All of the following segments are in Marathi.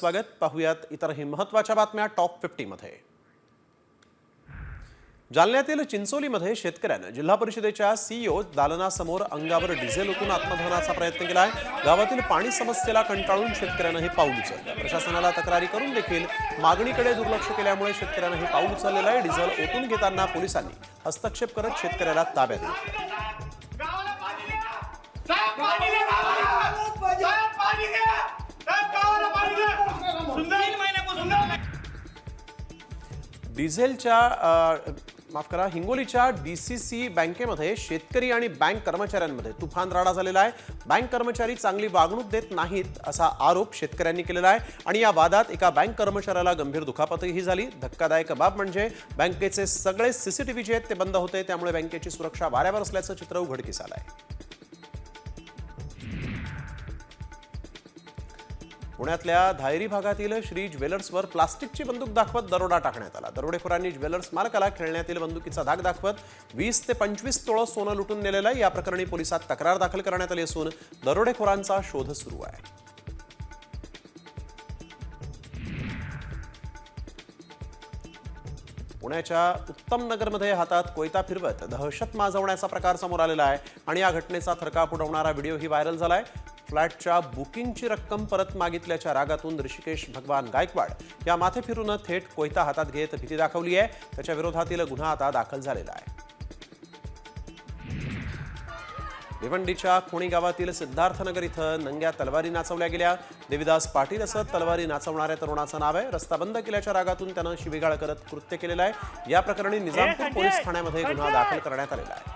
स्वागत. पाहूयात इतरही महत्त्वाच्या बातम्या टॉप फिफ्टीमध्ये जालन्यातील चिंचोलीमध्ये शेतकऱ्यानं जिल्हा परिषदेच्या सीईओ दालनासमोर अंगावर डिझेल ओतून आत्मदहनाचा प्रयत्न केलाय. गावातील पाणी समस्येला कंटाळून शेतकऱ्यानं हे पाऊल उचललं. प्रशासनाला तक्रारी करून देखील मागणीकडे दुर्लक्ष केल्यामुळे शेतकऱ्यानं हे पाऊल उचललेलं आहे. डिझेल ओतून घेताना पोलिसांनी हस्तक्षेप करत शेतकऱ्याला ताब्यात घेतलं. डिझेलच्या माफ करा हिंगोलीच्या डी सी सी बँकेमध्ये शेतकरी आणि बँक कर्मचाऱ्यांमध्ये तुफान राडा झालेला आहे. बँक कर्मचारी चांगली वागणूक देत नाहीत असा आरोप शेतकऱ्यांनी केलेला आहे. आणि या वादात एका बँक कर्मचाऱ्याला गंभीर दुखापतही झाली. धक्कादायक बाब म्हणजे बँकेचे सगळे सीसीटीव्ही जे आहेत ते बंद होते. त्यामुळे बँकेची सुरक्षा वाऱ्यावर असल्याचं चित्र उघडकीस आलं आहे पुण्यातल्या धायरी भागातील श्री ज्वेलर्सवर प्लास्टिकची बंदूक दाखवत दरोडा टाकण्यात आला. दरोडेखोरांनी ज्वेलर्स मालकाला खेळण्यातील बंदुकीचा धाक दाखवत वीस ते पंचवीस तोळं सोनं लुटून नेलेलं आहे या प्रकरणी पोलिसात तक्रार दाखल करण्यात आली असून दरोडेखोरांचा शोध सुरू आहे. पुण्याच्या उत्तम नगरमध्ये हातात कोयता फिरवत दहशत माजवण्याचा प्रकार समोर आलेला आहे आणि या घटनेचा थरकाप उडवणारा व्हिडिओही व्हायरल झाला आहे फ्लॅटच्या बुकिंगची रक्कम परत मागितल्याच्या रागातून ऋषिकेश भगवान गायकवाड या माथे फिरून थेट कोयता हातात घेत भीती दाखवली आहे. त्याच्या विरोधातील गुन्हा आता दाखल झालेला आहे. भिवंडीच्या खोणी गावातील सिद्धार्थनगर इथं नंग्या तलवारी नाचवल्या गेल्या. देविदास पाटील असं तलवारी नाचवणाऱ्या तरुणाचं नाव आहे. रस्ता बंद केल्याच्या रागातून त्यानं शिवीगाळ करत कृत्य केलेलं आहे. या प्रकरणी निजामपूर पोलीस ठाण्यामध्ये गुन्हा दाखल करण्यात आलेला आहे.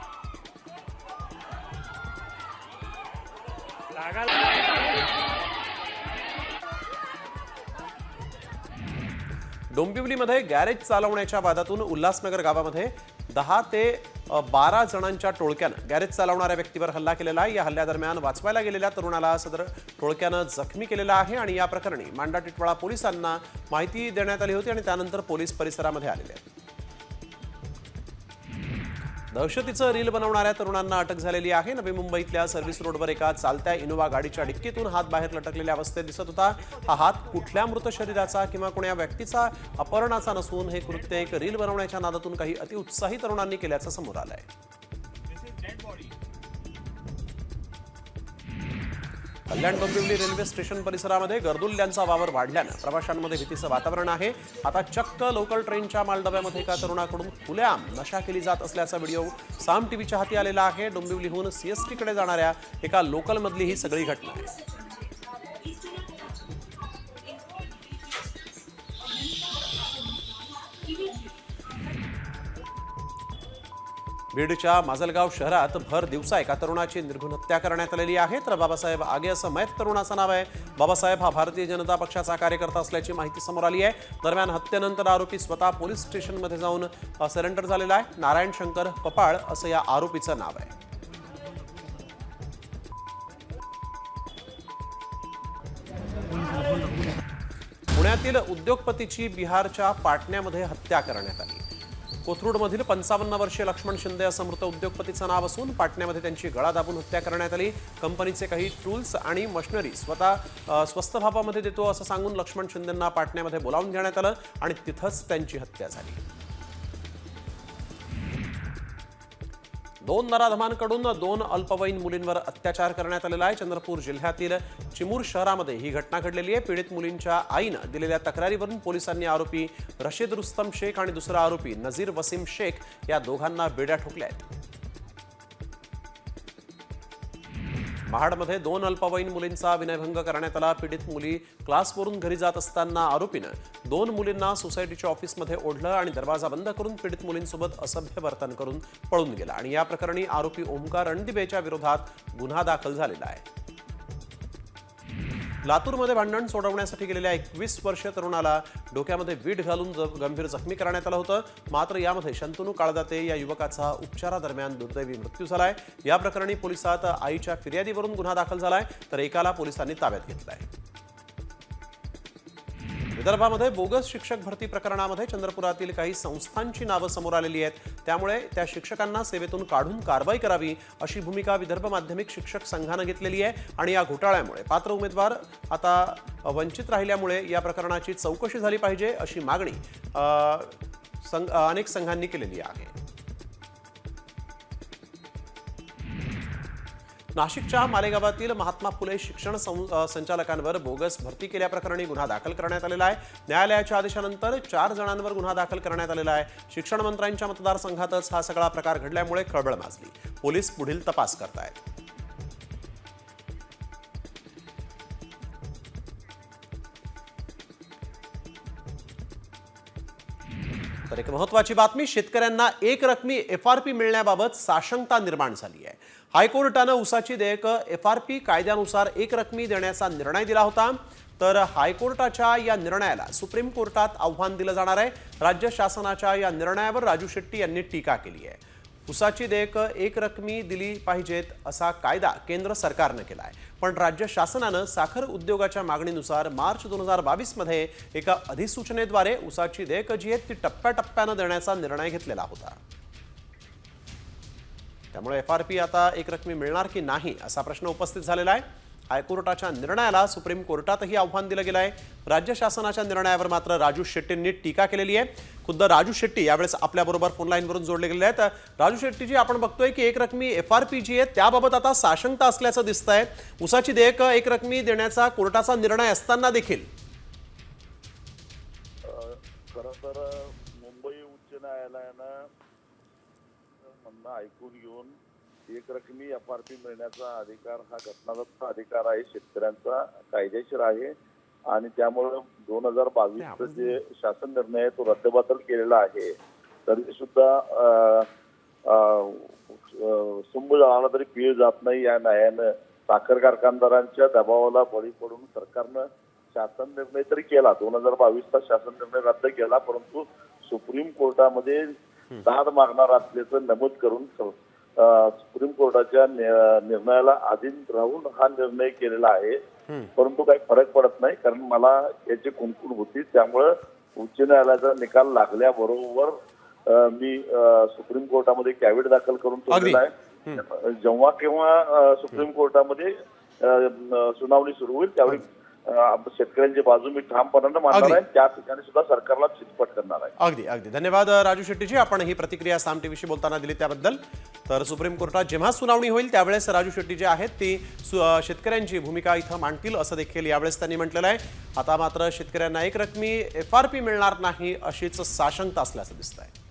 डोंबिवलीमध्ये गॅरेज चालवण्याच्या वादातून उल्हासनगर गावामध्ये दहा ते बारा जणांच्या टोळक्यानं गॅरेज चालवणाऱ्या व्यक्तीवर हल्ला केलेला आहे. या हल्ल्यादरम्यान वाचवायला गेलेल्या तरुणाला सदर टोळक्यानं जखमी केलेला आहे आणि या प्रकरणी मांडा टिटवाळा पोलिसांना माहिती देण्यात आली होती आणि त्यानंतर पोलीस परिसरामध्ये आलेले आहेत. दहशतीचं रील बनवणाऱ्या तरुणांना अटक झालेली आहे. नवी मुंबईतल्या सर्व्हिस रोडवर एका चालत्या इनोवा गाडीच्या डिक्कीतून हात बाहेर लटकलेल्या अवस्थेत दिसत होता. हा हात कुठल्या मृत शरीराचा किंवा कोण्या व्यक्तीचा अपहरणाचा नसून हे कृत्य एक रील बनवण्याच्या नादातून काही अतिउत्साही तरुणांनी केल्याचं समोर आलंय. कल्याण डोंबिवली रेल्वे स्टेशन परिसरामध्ये गर्दुल्ल्यांचा वावर वाढल्यानं प्रवाशांमध्ये भीतीचं वातावरण आहे. आता चक्क लोकल ट्रेनच्या मालडब्यामध्ये एका तरुणाकडून खुल्याम नशा केली जात असल्याचा व्हिडिओ साम टीव्हीच्या हाती आलेला आहे. डोंबिवलीहून सीएसटीकडे जाणाऱ्या एका लोकलमधली ही सगळी घटना आहे. बीडच्या माजलगाव शहरात भर दिवसा एका तरुणाची निर्घुण हत्या करण्यात आलेली आहे. तर बाबासाहेब आगे असं मयत तरुणाचं नाव आहे. बाबासाहेब हा भारतीय जनता पक्षाचा कार्यकर्ता असल्याची माहिती समोर आली आहे. दरम्यान हत्येनंतर आरोपी स्वतः पोलीस स्टेशनमध्ये जाऊन सरेंडर झालेला आहे. नारायण शंकर पपाळ असं या आरोपीचं नाव आहे. पुण्यातील उद्योगपतीची बिहारच्या पाटण्यामध्ये हत्या करण्यात आली. कोथरूडमधील पंचावन्न वर्षीय लक्ष्मण शिंदे असं मृत उद्योगपतीचं नाव असून पाटण्यामध्ये त्यांची गळा दाबून हत्या करण्यात आली. कंपनीचे काही टूल्स आणि मशिनरी स्वतः स्वस्त भावामध्ये देतो असं सांगून लक्ष्मण शिंदेंना पाटण्यामध्ये बोलावून घेण्यात आलं आणि तिथंच त्यांची हत्या झाली. दोन नराधमांकडून दोन अल्पवयीन मुलींवर अत्याचार करण्यात आलेला आहे. चंद्रपूर जिल्ह्यातील चिमूर शहरामध्ये ही घटना घडलेली आहे. पीडित मुलींच्या आईनं दिलेल्या तक्रारीवरून पोलिसांनी आरोपी रशीद रुस्तम शेख आणि दुसरा आरोपी नझीर वसीम शेख या दोघांना बेड्या ठोकल्या आहेत. महाडमध्ये दोन अल्पवयीन मुलींचा विनयभंग करण्यात आला. पीडित मुली क्लासवरून घरी जात असताना आरोपीनं दोन मुलींना सोसायटीच्या ऑफिसमध्ये ओढलं आणि दरवाजा बंद करून पीडित मुलींसोबत असभ्य वर्तन करून पळून गेला. आणि या प्रकरणी आरोपी ओमकार रणदिबेच्या विरोधात गुन्हा दाखल झालेला आहे. लातूरमध्ये भांडण सोडवण्यासाठी गेलेल्या एकवीस वर्षीय तरुणाला डोक्यामध्ये वीट घालून ज- गंभीर जखमी करण्यात आलं होतं. मात्र यामध्ये शंतनू काळदाते या युवकाचा उपचारादरम्यान दुर्दैवी मृत्यू झालाय. या प्रकरणी पोलिसात आईच्या फिर्यादीवरून गुन्हा दाखल झालाय. तर एकाला पोलिसांनी ताब्यात घेतलाय. विदर्भामध्ये बोगस शिक्षक भरती प्रकरणामध्ये चंद्रपुरातील काही संस्थांची नावं समोर आलेली आहेत. त्यामुळे त्या शिक्षकांना सेवेतून काढून कारवाई करावी अशी भूमिका विदर्भ माध्यमिक शिक्षक संघानं घेतलेली आहे आणि या घोटाळ्यामुळे. पात्र उमेदवार आता वंचित राहिल्यामुळे या प्रकरणाची चौकशी झाली पाहिजे अशी मागणी संघ अनेक संघांनी केलेली आहे. नाशिकच्या मालेगावातील महात्मा फुले शिक्षण सं- संचालकांवर बोगस भरती केल्याप्रकरणी गुन्हा दाखल करण्यात आलेला आहे. न्यायालयाच्या आदेशानंतर चार जणांवर गुन्हा दाखल करण्यात आलेला आहे. शिक्षण मंत्र्यांच्या मतदारसंघातच हा सगळा प्रकार घडल्यामुळे खळबळ माजली. पोलीस पुढील तपास करतायत. तर एक महत्वाची बातमी शेतकऱ्यांना एक रकमी एफ आर पी मिळण्याबाबत साशंकता निर्माण झाली आहे. हायकोर्टानं उसाची देयकं एफ आर पी कायद्यानुसार एकरकमी देण्याचा निर्णय दिला होता. तर हायकोर्टाच्या या निर्णयाला सुप्रीम कोर्टात आव्हान दिलं जाणार आहे. राज्य शासनाच्या या निर्णयावर राजू शेट्टी यांनी टीका केली आहे. उसाची देयकं एक रकमी दिली पाहिजेत असा कायदा केंद्र सरकारनं केला आहे पण राज्य शासनानं साखर उद्योगाच्या मागणीनुसार मार्च दोन हजार बावीसमध्ये एका अधिसूचनेद्वारे उसाची देयकं जी आहेत ती टप्प्याटप्प्यानं देण्याचा निर्णय घेतलेला होता. त्यामुळे एफ आर पी आता एक रकमी मिळणार की नाही असा प्रश्न उपस्थित झालेला आहे. हायकोर्टाच्या निर्णयाला सुप्रीम कोर्टातही आव्हान दिलं गेलं आहे राज्य शासनाच्या निर्णयावर मात्र राजू शेट्टींनी टीका केलेली आहे. खुद्द राजू शेट्टी यावेळेस आपल्याबरोबर फोन लाईनवरून जोडले गेले आहेत. राजू शेट्टीजी आपण बघतोय की एक रकमी एफ आर पी जी आहे त्याबाबत आता साशंकता असल्याचं दिसत आहे उसाची देयकं एक रकमी देण्याचा कोर्टाचा निर्णय असताना देखील. खरं तर मुंबई उच्च न्यायालयानं म्हणणं ऐकून घेऊन एक रकमी एफ आर पी मिळण्याचा अधिकार हा घटनादत्त अधिकार आहे शेतकऱ्यांचा कायदेशीर आहे. आणि त्यामुळं दोन हजार बावीसचं जे शासन निर्णय आहे तो रद्दबातल केलेला आहे. तरी सुद्धा अं, सुंब जळाला तरी पीळ जात नाही या न्यायानं. साखर कारखानदारांच्या दबावाला बळी पडून सरकारनं शासन निर्णय तरी केला. दोन हजार बावीसचा शासन निर्णय रद्द केला परंतु सुप्रीम कोर्टामध्ये दाद मागणार असल्याचं नमूद करून सुप्रीम कोर्टाच्या निर्णयाला अधीन राहून हा निर्णय केलेला आहे. परंतु काही फरक पडत नाही कारण मला याची कुणकुण होती. त्यामुळं उच्च न्यायालयाचा निकाल लागल्याबरोबर मी सुप्रीम कोर्टामध्ये कॅविट दाखल करून ठेवलेला आहे. जेव्हा केव्हा सुप्रीम कोर्टामध्ये सुनावणी सुरू होईल त्यावेळी शेतकऱ्यांची बाजू मी ठामपणानं मांडणार. आहे. त्या ठिकाणी सुद्धा सरकारला चितपट करणार आहे. अगदी अगदी. धन्यवाद राजू शेट्टीजी. आपण ही प्रतिक्रिया साम टीव्हीशी बोलताना दिली त्याबद्दल. तर सुप्रीम कोर्टात जेव्हा सुनावणी होईल त्यावेळेस राजू शेट्टी जे आहेत. ती शेतकऱ्यांची भूमिका इथं मांडतील असं देखील यावेळेस त्यांनी म्हटलेलं आहे. आता मात्र शेतकऱ्यांना एक रकमी एफ आर पी मिळणार नाही अशीच साशंकता असल्याचं दिसत आहे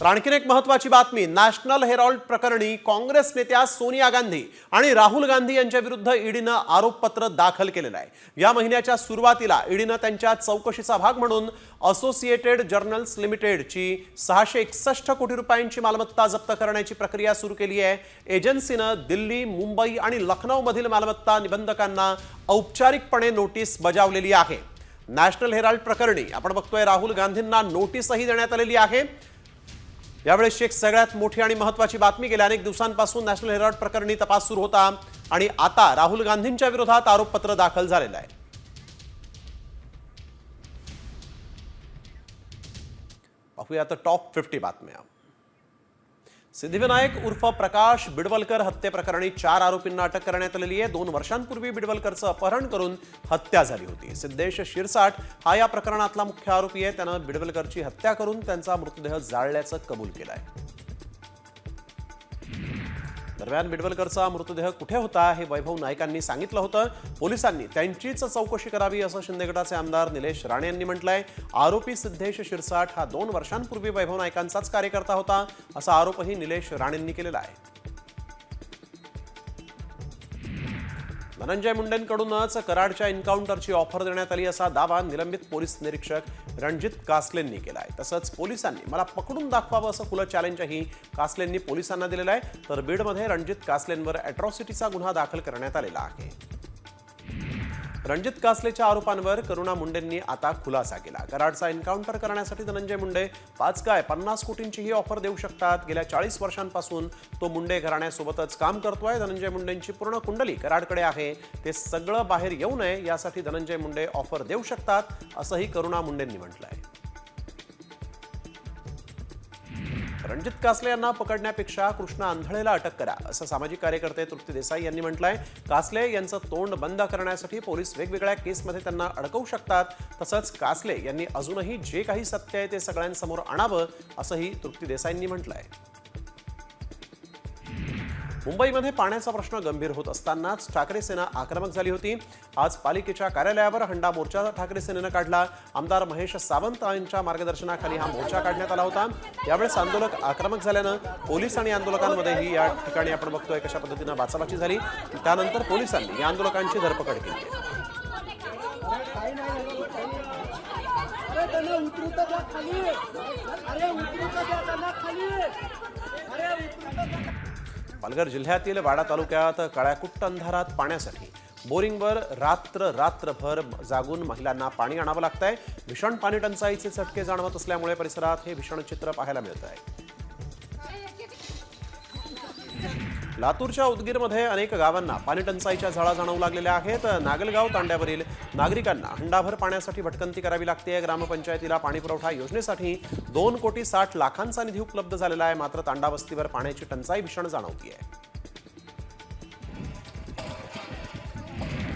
तर आणखीन एक महत्वाची बातमी नॅशनल हेरॉल्ड प्रकरणी काँग्रेस नेत्या सोनिया गांधी आणि राहुल गांधी यांच्या विरुद्ध ईडीनं आरोपपत्र दाखल केलेलं आहे. या महिन्याच्या सुरुवातीला ईडीनं त्यांच्या चौकशीचा भाग म्हणून असोसिएटेड जर्नल्स लिमिटेडची सहाशे एकसष्ट कोटी रुपयांची मालमत्ता जप्त करण्याची प्रक्रिया सुरू केली आहे. एजन्सीनं दिल्ली मुंबई आणि लखनौमधील मालमत्ता निबंधकांना औपचारिकपणे नोटीस बजावलेली आहे. नॅशनल हेराल्ड प्रकरणी आपण बघतोय राहुल गांधींना नोटीसही देण्यात आलेली आहे. यावेळेस एक सगळ्यात मोठी आणि महत्वाची बातमी गेल्या अनेक दिवसांपासून नॅशनल हेराल्ड प्रकरणी तपास सुरू होता आणि आता राहुल गांधींच्या विरोधात आरोपपत्र दाखल झालेलं आहे. पाहूया आता टॉप फिफ्टी बातम्या. सिद्धिविनायक उर्फ प्रकाश बिडवलकर हत्येप्रकरणी चार आरोपींना अटक करण्यात आलेली आहे. दोन वर्षांपूर्वी बिडवलकरचं अपहरण करून हत्या झाली होती. सिद्धेश शिरसाट हा या प्रकरणातला मुख्य आरोपी आहे. त्यानं बिडवलकरची हत्या करून त्यांचा मृतदेह जाळल्याचं कबूल केलं आहे दरम्यान बिडवलकरचा मृतदेह कुठे होता हे वैभव नाईकांनी सांगितलं होतं. पोलिसांनी त्यांचीच चौकशी करावी असं शिंदे गटाचे आमदार निलेश राणे यांनी म्हटलंय. आरोपी सिद्धेश शिरसाट हा दोन वर्षांपूर्वी वैभव नाईकांचाच कार्यकर्ता होता असा आरोपही निलेश राणेंनी केलेला आहे. धनंजय मुंडेंकडूनच कराडच्या एन्काउंटरची ऑफर देण्यात आली असा दावा निलंबित पोलीस निरीक्षक रणजित कासलेंनी केला आहे तसंच पोलिसांनी मला पकडून दाखवावं असं खुलं चॅलेंजही कासलेंनी पोलिसांना दिलेलं आहे. तर बीडमध्ये रणजित कासलेंवर अॅट्रॉसिटीचा गुन्हा दाखल करण्यात आलेला आहे. रणजित कासलेच्या आरोपांवर करुणा मुंडेंनी आता खुलासा केला. कराडचा एन्काउंटर करण्यासाठी धनंजय मुंडे पाच काय पन्नास कोटींचीही ऑफर देऊ शकतात. गेल्या चाळीस वर्षांपासून तो मुंडे घराण्यासोबतच काम करतोय. धनंजय मुंडेंची पूर्ण कुंडली कराडकडे आहे. ते सगळं बाहेर येऊ नये यासाठी धनंजय मुंडे ऑफर देऊ शकतात असंही करुणा मुंडेंनी म्हटलंय. रणजित कासले यांना पकडण्यापेक्षा कृष्णा आंधळेला अटक करा असं सामाजिक कार्यकर्ते तृप्ती देसाई यांनी म्हटलंय. कासले यांचं तोंड बंद करण्यासाठी पोलीस वेगवेगळ्या केसमध्ये त्यांना अडकवू शकतात. तसंच कासले यांनी अजूनही जे काही सत्य आहे ते सगळ्यांसमोर आणावं असंही तृप्ती देसाईंनी म्हटलंय. मुंबईमध्ये पाण्याचा प्रश्न गंभीर होत असतानाच ठाकरे सेना आक्रमक झाली होती. आज पालिकेच्या कार्यालयावर हंडा मोर्चा ठाकरे सेनेनं काढला. आमदार महेश सावंत यांच्या मार्गदर्शनाखाली हा मोर्चा काढण्यात आला होता. यावेळेस आंदोलक आक्रमक झाल्यानं पोलीस आणि आंदोलकांमध्येही या ठिकाणी आपण बघतोय कशा पद्धतीनं बाचाबाची झाली. त्यानंतर पोलिसांनी या आंदोलकांची धरपकड केली. खाली. अरे उतरू खाली. अरे उतरू पालघर जिल्ह्यातील वाडा तालुक्यात काळ्याकुट्ट अंधारात पाण्यासाठी बोरिंगवर रात्र रात्रभर जागून महिलांना पाणी आणावं लागतंय. भीषण पाणी टंचाईचे चटके जाणवत असल्यामुळे परिसरात हे भीषण चित्र पाहायला मिळत आहे लातूरच्या उदगीरमध्ये अनेक गावांना पाणी टंचाईच्या झळा जाणवू लागलेल्या आहेत. नागलगाव तांड्यावरील नागरिकांना हंडाभर पाण्यासाठी भटकंती करावी लागते. ग्रामपंचायतीला पाणीपुरवठा योजनेसाठी दोन कोटी साठ लाखांचा निधी उपलब्ध झालेला आहे. मात्र तांडा वस्तीवर पाण्याची टंचाई भीषण जाणवती आहे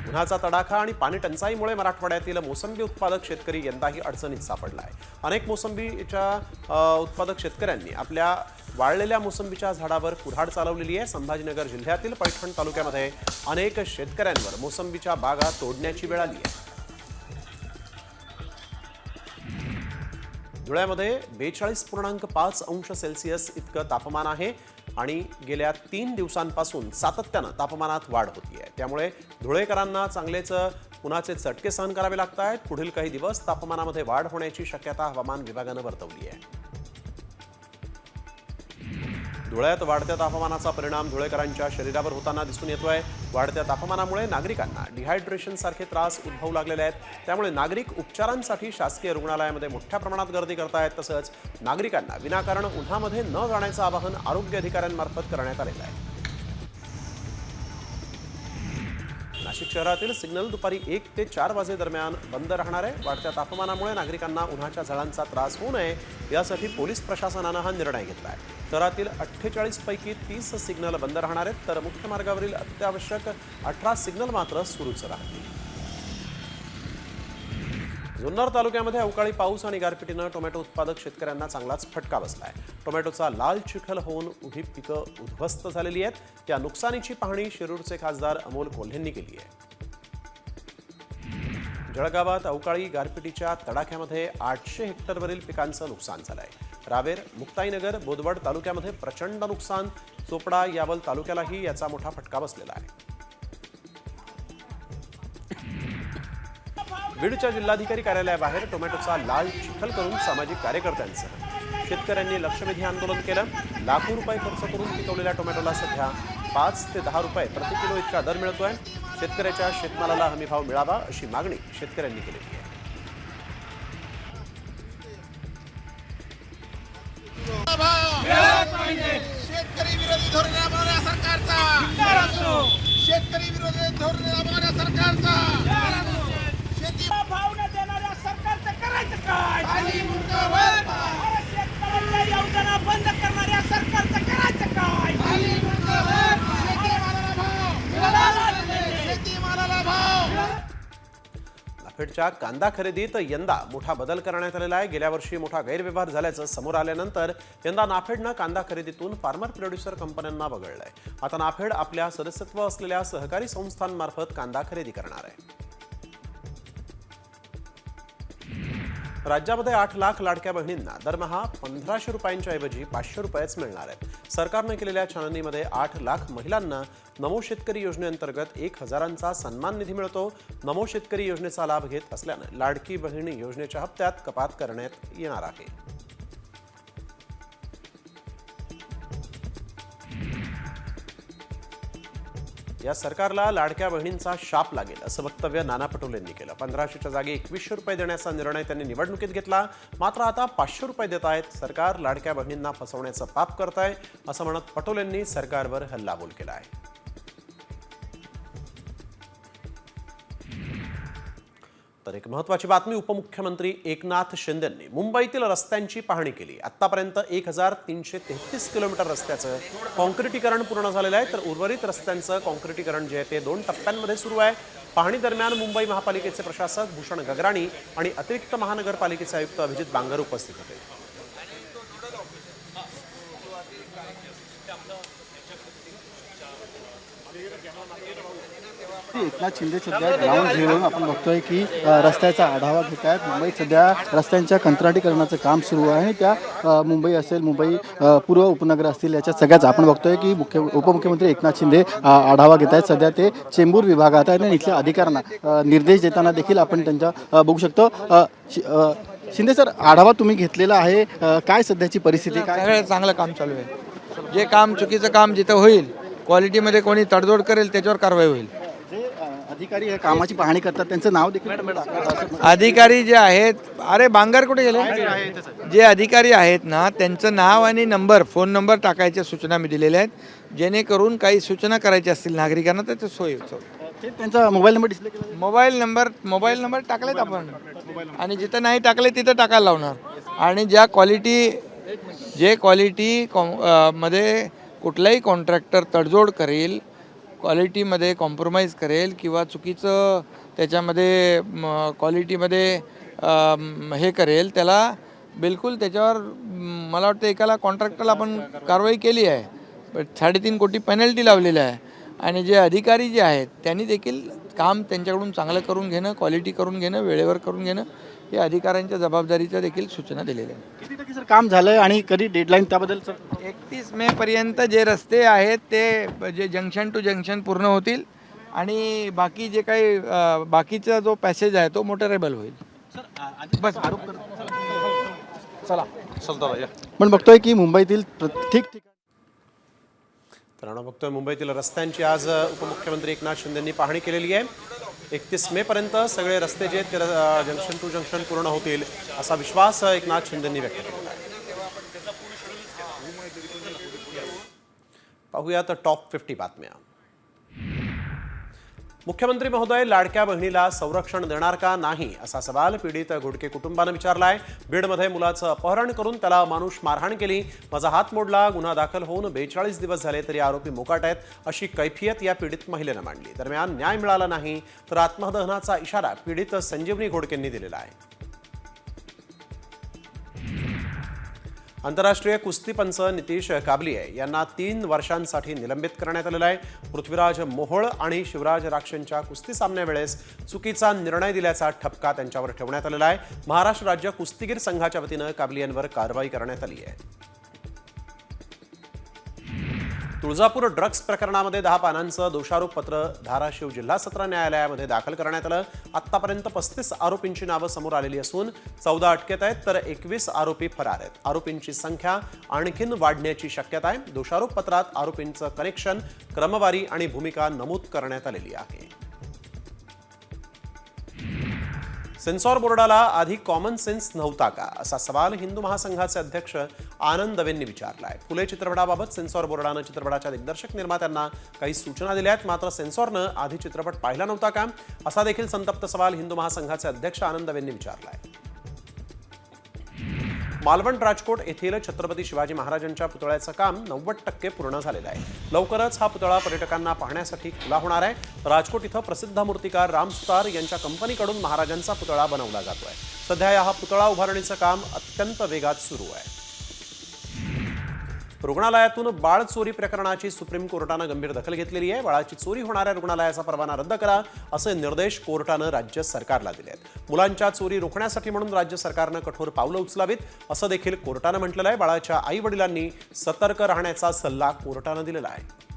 उन्हाचा तडाखा आणि पाणी टंचाईमुळे मराठवाड्यातील मोसंबी उत्पादक शेतकरी यंदाही अडचणीत सापडला आहे अनेक मोसंबीच्या उत्पादक शेतकऱ्यांनी आपल्या वाळलेल्या मोसंबीच्या झाडावर कुऱ्हाड चालवलेली आहे. संभाजीनगर जिल्ह्यातील पैठण तालुक्यामध्ये अनेक शेतकऱ्यांवर मोसंबीच्या बागा तोडण्याची वेळ आली आहे. धुळ्यामध्ये बेचाळीस पूर्णांक पाच अंश सेल्सिअस इतकं तापमान आहे आणि गेल्या तीन दिवसांपासून सातत्यानं तापमानात वाढ होतीये त्यामुळे धुळेकरांना चांगलेच उन्हाचे चटके सहन करावे लागत आहेत. पुढील काही दिवस तापमानामध्ये वाढ होण्याची शक्यता हवामान विभागानं वर्तवली आहे. धुळ्यात वाढत्या तापमानाचा परिणाम धुळेकरांच्या शरीरावर होताना दिसून येतोय. वाढत्या तापमानामुळे नागरिकांना डिहायड्रेशन सारखे त्रास उद्भवू लागलेले आहेत. त्यामुळे नागरिक उपचारांसाठी शासकीय रुग्णालयामध्ये मोठ्या प्रमाणात गर्दी करतायत. तसंच नागरिकांना विनाकारण उन्हामध्ये न जाण्याचं आवाहन आरोग्य अधिकाऱ्यांमार्फत करण्यात आलेलं आहे. नाशिक शहरातील सिग्नल दुपारी एक ते चार वाजेदरम्यान बंद राहणार आहे. वाढत्या तापमानामुळे नागरिकांना उन्हाच्या झळांचा त्रास होऊ नये यासाठी पोलीस प्रशासनानं हा निर्णय घेतला आहे शहरातील अठ्ठेचाळीस पैकी तीस सिग्नल बंद राहणार आहेत तर मुख्य मार्गावरील अत्यावश्यक अठरा सिग्नल मात्र सुरूच राहतील. जुन्नर तालुक्यामध्ये अवकाळी पाऊस आणि गारपिटीनं टोमॅटो उत्पादक शेतकऱ्यांना चांगलाच फटका बसलाय. टोमॅटोचा लाल चिखल होऊन उभी पिकं उद्ध्वस्त झालेली आहेत. त्या नुकसानीची पाहणी शिरूरचे खासदार अमोल कोल्हेंनी केली आहे. जळगावात अवकाळी गारपिटीच्या तडाख्यामध्ये आठशे हेक्टरवरील पिकांचं नुकसान झालंय. रावेर मुक्ताईनगर बोदवड तालुक्यामध्ये प्रचंड नुकसान. चोपडा यावल तालुक्यालाही याचा मोठा फटका बसलेला आहे. बीडच्या जिल्हाधिकारी कार्यालयाबाहेर टोमॅटोचा लाल चिखल करून सामाजिक कार्यकर्त्यांसह शेतकऱ्यांनी लक्षवेधी आंदोलन केलं. लाखो रुपये खर्च करून पिकवलेल्या टोमॅटोला सध्या पाच ते दहा रुपये प्रति किलो इतका दर मिळतोय. शेतकऱ्याच्या शेतमालाला हमीभाव मिळावा अशी मागणी शेतकऱ्यांनी केलेली आहे. शेतकरी विरोधी धोरण राबवणाऱ्या सरकारचा. शेतकरी विरोधी धोरण राबवणाऱ्या सरकारचा शेती भाव न देणाऱ्या सरकारचं करायचं काय खाली मुंडावर अरे शेतकऱ्यांच्या योजना बंद करणाऱ्या सरकारचं करायचं काय खाली मुंडावर शेतीमालाला भाव शेतीमालाला भाव नाफेडच्या कांदा खरेदीत यंदा मोठा बदल करण्यात आलेला आहे. गेल्या वर्षी मोठा गैरव्यवहार झाल्याचं समोर आल्यानंतर यंदा नाफेडनं कांदा खरेदीतून फार्मर प्रोड्युसर कंपन्यांना वगळलंय. आता नाफेड आपल्या सदस्यत्व असलेल्या सहकारी संस्थांमार्फत कांदा खरेदी करणार आहे. राज्यामध्ये आठ लाख लाडक्या बहिणींना दरमहा पंधराशे रुपयांच्या ऐवजी पाचशे रुपयेच मिळणार आहेत. सरकारनं केलेल्या छाननीमध्ये आठ लाख महिलांना नमो शेतकरी योजनेअंतर्गत एक हजारांचा सन्मान निधी मिळतो. नमो शेतकरी योजनेचा लाभ घेत असल्यानं लाडकी बहिणी योजनेच्या हप्त्यात कपात करण्यात येणार आहे. या सरकारला लाडक्या बहिणींचा शाप लागेल असं वक्तव्य नाना पटोलेंनी केलं. पंधराशेच्या जागी एकवीसशे रुपये देण्याचा निर्णय त्यांनी निवडणुकीत घेतला. मात्र आता पाचशे रुपये देत आहेत. सरकार लाडक्या बहिणींना फसवण्याचं पाप करत आहे असं म्हणत पटोलेंनी सरकारवर हल्लाबोल केला आहे तर एक महत्वाची बातमी उपमुख्यमंत्री एकनाथ शिंदेंनी मुंबईतील रस्त्यांची पाहणी केली. आतापर्यंत एक हजार तीनशे तेहतीस किलोमीटर रस्त्याचं कॉन्क्रिटीकरण पूर्ण झालेलं आहे. तर उर्वरित रस्त्यांचं कॉन्क्रिटीकरण जे आहे ते दोन टप्प्यांमध्ये सुरू आहे. पाहणी दरम्यान मुंबई महापालिकेचे प्रशासक भूषण गगराणी आणि अतिरिक्त महानगरपालिकेचे आयुक्त अभिजित बांगर उपस्थित होते. एकनाथ शिंदे सध्या ग्राउंड झिरोवरून आपण बघतोय की रस्त्याचा आढावा घेत आहेत. मुंबईत सध्या रस्त्यांच्या कंत्राटीकरणाचं काम सुरू आहे. त्या मुंबई असेल मुंबई पूर्व उपनगर असतील याच्या सगळ्याच आपण बघतोय की मुख्य उपमुख्यमंत्री एकनाथ शिंदे आढावा घेत आहेत. सध्या ते चेंबूर विभागात आहेत आणि इथल्या अधिकाऱ्यांना निर्देश देताना देखील आपण त्यांच्या बघू शकतो. शि- शिंदे सर आढावा तुम्ही घेतलेला आहे. काय सध्याची परिस्थिती? काय चांगलं काम चालू आहे. जे काम चुकीचं काम जिथं होईल क्वालिटीमध्ये कोणी तडजोड करेल त्याच्यावर कारवाई होईल. अधिकारी या कामाची पाहणी करतात त्यांचं नाव देखील अधिकारी जे आहेत अरे बांगर कुठे गेले? जे अधिकारी आहेत ना त्यांचं नाव आणि नंबर फोन नंबर टाकायच्या सूचना मी दिलेल्या आहेत. जेणेकरून काही सूचना करायच्या असतील नागरिकांना तर ते सोयी ते त्यांचा मोबाईल नंबर डिस्प्ले केला मोबाईल नंबर मोबाईल नंबर टाकलेत आपण. आणि जिथं नाही टाकले तिथं टाकायला लावणार. आणि ज्या क्वालिटी जे क्वालिटी मध्ये कुठलाही कॉन्ट्रॅक्टर तडजोड करेल क्वालिटीमध्ये कॉम्प्रोमाइज करेल किंवा चुकीचं त्याच्यामध्ये क्वालिटीमध्ये हे करेल त्याला बिलकुल त्याच्यावर मला वाटतं एकाला कॉन्ट्रॅक्टरला आपण कारवाई केली आहे. साडेतीन कोटी पेनल्टी लावलेली आहे. आणि जे अधिकारी जे आहेत त्यांनी देखील काम त्यांच्याकडून चांगलं करून घेणं क्वालिटी करून घेणं वेळेवर करून घेणं हे अधिकाऱ्यांच्या जबाबदारीच्या देखील सूचना दिलेल्या आहेत. किती टक्के सर काम झालंय आणि कधी डेडलाईन त्याबद्दल सर? एकतीस मे पर्यंत जे रस्ते आहेत ते जे जंक्शन टू जंक्शन पूर्ण होतील आणि बाकी जे काही अ, बाकीचा जो पॅसेज आहे तो मोटरेबल होईल. बस. आरोप चला. पण बघतोय की मुंबईतील प्रत्येक ठिकाणी तर आपण बघतोय मुंबईतील रस्त्यांची आज अ, उपमुख्यमंत्री एकनाथ शिंदेंनी पाहणी केलेली आहे. एकतीस मे पर्यंत सगळे रस्ते जे आहेत ते जंक्शन टू जंक्शन पूर्ण होतील असा विश्वास एकनाथ शिंदेंनी व्यक्त केला. आहे पाहूयात टॉप फिफ्टी बातम्या. मुख्यमंत्री महोदय लाडक्या बहिणीला संरक्षण देणार का नाही असा सवाल पीडित घोडके कुटुंबानं विचारलाय. बीडमध्ये मुलाचं अपहरण करून त्याला माणूस मारहाण केली. माझा हात मोडला गुन्हा दाखल होऊन बेचाळीस दिवस झाले तरी आरोपी मोकाट आहेत. अशी कैफियत या पीडित महिलेनं मांडली. दरम्यान न्याय मिळाला नाही तर आत्मदहनाचा इशारा पीडित संजीवनी घोडकेंनी दिलेला आहे. आंतरराष्ट्रीय कुस्तीपंच नितीश काबलिये यांना तीन वर्षांसाठी निलंबित करण्यात आलेलं आहे. पृथ्वीराज मोहोळ आणि शिवराज राक्षेंच्या कुस्ती सामन्यावेळेस चुकीचा निर्णय दिल्याचा ठपका त्यांच्यावर ठेवण्यात आलेला आहे. महाराष्ट्र राज्य कुस्तीगीर संघाच्या वतीनं काबलियांवर कारवाई करण्यात आली आहे. तुळजापूर ड्रग्ज प्रकरणामध्ये दहा पानांचं दोषारोप पत्र धाराशिव जिल्हा सत्र न्यायालयामध्ये दाखल करण्यात आलं. आतापर्यंत पस्तीस आरोपींची नावं समोर आलेली असून चौदा अटकेत आहेत तर एकवीस आरोपी फरार आहेत. आरोपींची संख्या आणखीन वाढण्याची शक्यता आहे. दोषारोप पत्रात आरोपींचं कनेक्शन क्रमवारी आणि भूमिका नमूद करण्यात आलेली आहे. सेन्सॉर बोर्डाला आधी कॉमन सेन्स नव्हता का? असा सवाल हिंदू महासंघाचे अध्यक्ष आनंद दवेंनी विचारलाय. फुले चित्रपटाबाबत सेन्सॉर बोर्डानं चित्रपटाच्या दिग्दर्शक निर्मात्यांना काही सूचना दिल्या आहेत. मात्र सेन्सॉरनं आधी चित्रपट पाहिला नव्हता का? असा देखील संतप्त सवाल हिंदू महासंघाचे अध्यक्ष आनंद दवेंनी विचारलाय. मालवण राजकोट येथील छत्रपती शिवाजी महाराजांच्या पुतळ्याचं काम नव्वद टक्के पूर्ण झालेलं आहे. लवकरच हा पुतळा पर्यटकांना पाहण्यासाठी खुला होणार आहे. राजकोट इथं प्रसिद्ध मूर्तिकार राम सुतार यांच्या कंपनीकडून महाराजांचा पुतळा बनवला जातोय. सध्या या हा पुतळा उभारणीचं काम अत्यंत वेगात सुरू आहे. रुग्णालयातून बाळ चोरी प्रकरणाची सुप्रीम कोर्टानं गंभीर दखल घेतलेली आहे. बाळाची चोरी होणाऱ्या रुग्णालयाचा परवाना रद्द करा असे निर्देश कोर्टानं राज्य सरकारला दिले आहेत. मुलांच्या चोरी रोखण्यासाठी म्हणून राज्य सरकारनं कठोर पावलं उचलावीत असं देखील कोर्टानं म्हटलेलं आहे. बाळाच्या आई वडिलांनी सतर्क राहण्याचा सल्ला कोर्टानं दिलेला आहे.